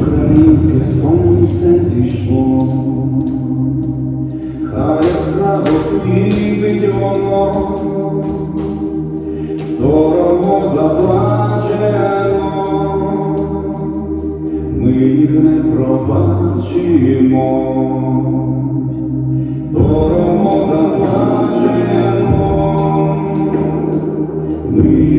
Українське сонце зійшло, хай яскраво світить воно, дорого заплачено, ми їх не пробачимо, дорого заплачено,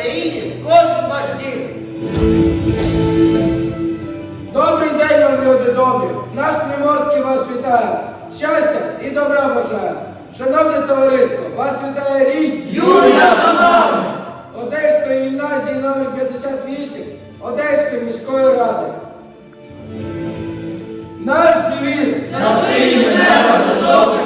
кожній країні, в кожен ваш дім. Добрий день вам, люди добрі! Наш Приморський вас вітає! Щастя і добра бажаю! Шановне товариство, вас вітає рік Юрія Пановна! Одеської гімназії номер 58 Одеської міської ради. Наш девіз За синє небо та жовте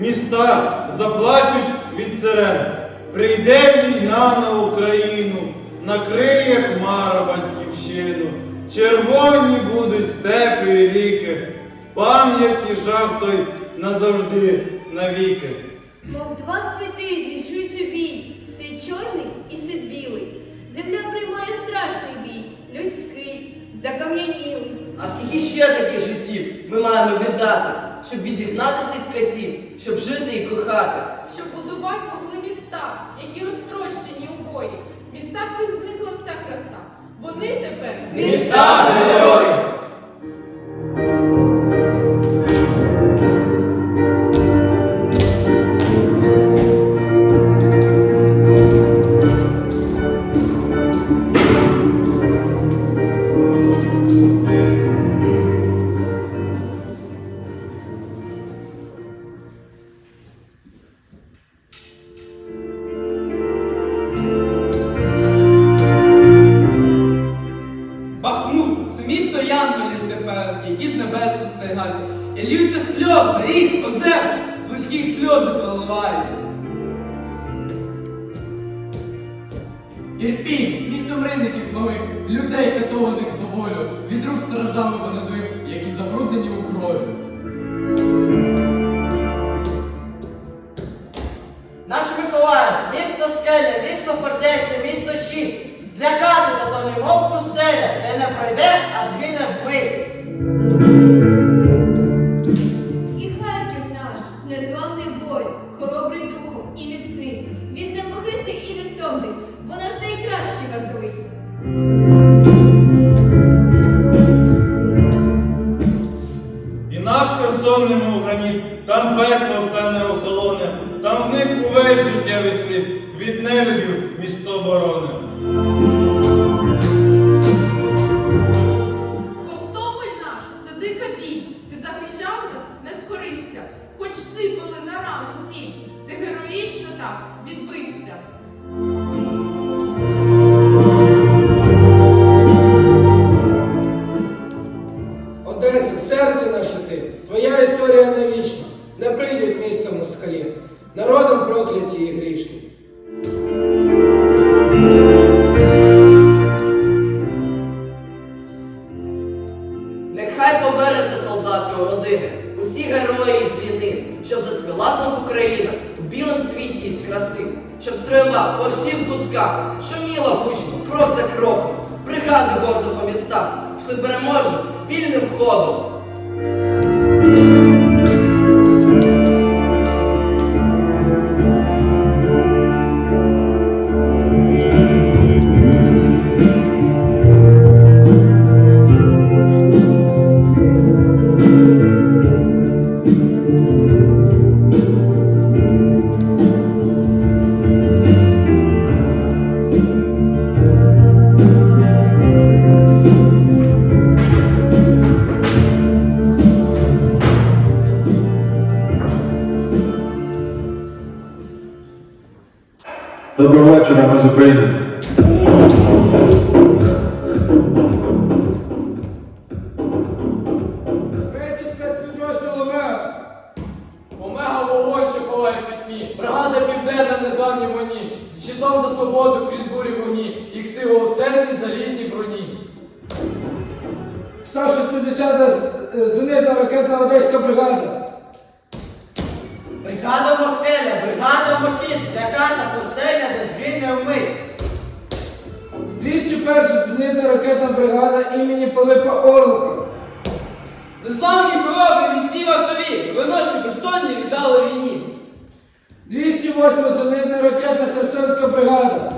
міста заплачуть від сирен. Прийде війна на Україну, накриє хмара батьківщину, червоні будуть степи і ріки, в пам'яті жах той назавжди навіки. Мов два світи зійшлись у бій, світ чорний і світ білий. Земля приймає страшний бій, людський, закам'янілий. А скільки ще таких життів ми маємо віддати, щоб відігнати тих катів, щоб жити і кохати? щоб будувати могли міста, які розтрощені обої, міста, В містах тих зникла вся краса. Вони тепер Міста сльози. Ірпінь, місто мринників нових, людей катованих до волю, від рук страждами понезвих, які забруднені у крові. Наш Миколаїв, місто скеля, місто фортеця, місто щит. Для катета то немов пустеля, де не пройде, а згине вмить. Там пекло все не охолоне, там зник увесь життєвий світ, від нелюдів місто бороне. Костомель наш це дика бій, Ти захищав нас, не скорився. Хоч сипали на рану сіль, ти героїчно так відбився. 20 років. Бригади гордо по містах, шли переможні вільним ходом. Доброго вечора, ми з України. Третій спецпідрозділ ОМЕА. Омега вогонь, палає в бригада південна незламні воні, з щитом за свободу крізь бурі вогні, їх сила у серці залізній броні. 160-та з- е, зенитна ракетна одеська бригада. Бригада Москеля, бригада Мошін, лякана пустеля, де згине вмить. 201 зенитна ракетна бригада імені Пилипа Орлика. Незламні хоробрі, міцні вартові, ви ночі безсонні віддали війні. 208 зенитна ракетна Херсонська бригада.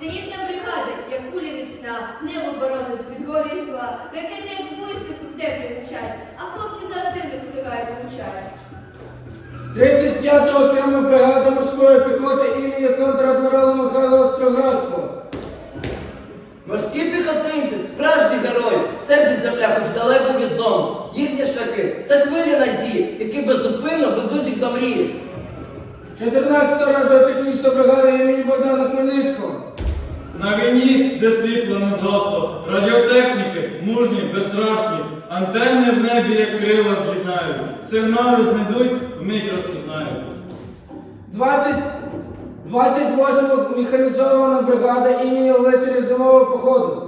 Зенітна бригада, як кулі від сна, небо боронить від горі і зла, ракети як блискавку в темряві мчать, а хлопці завжди не встигають мовчать. 35 окрема бригада морської піхоти імені контрадмірала Михайла Остроградського. Морські піхотинці, справжні герої, серці земля хоч далеко від дому. Їхні шляхи це хвилі надії, які безупинно ведуть їх до мрії. 14 радіотехнічна бригада імені Богдана Хмельницького. На війні, де світло не згасло, радіотехніки, мужні, безстрашні, антенни в небі, як крила з'єднають, сигнали знайдуть, вмить розпізнають. 20, 28 механізована бригада імені Олеся Різового походу.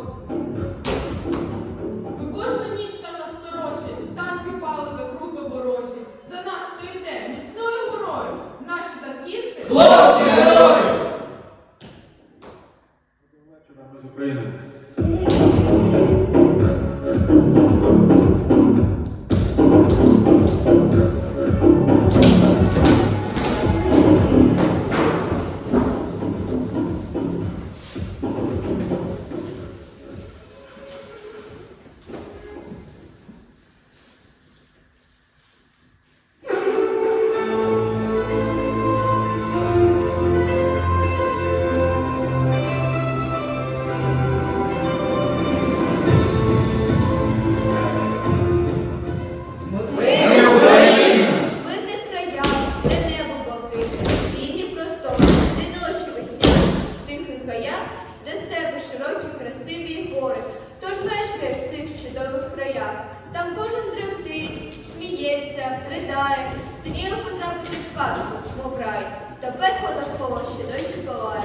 Гаях, де степи широкі, красиві й гори. Хто ж мешкає в цих чудових краях? Там кожен тремтить, сміється, ридає, сидіє потрапити в казку, мов рай, та пекло навколо ще досі палає.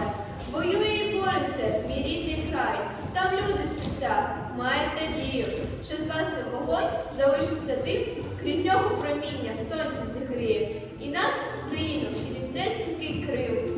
Воює і бореться мій рідний край, там люди в серцях мають надію, що згасне вогонь, залишиться дим, крізь нього проміння сонце зігріє, і нас, Україну, і ріднесенький Крим.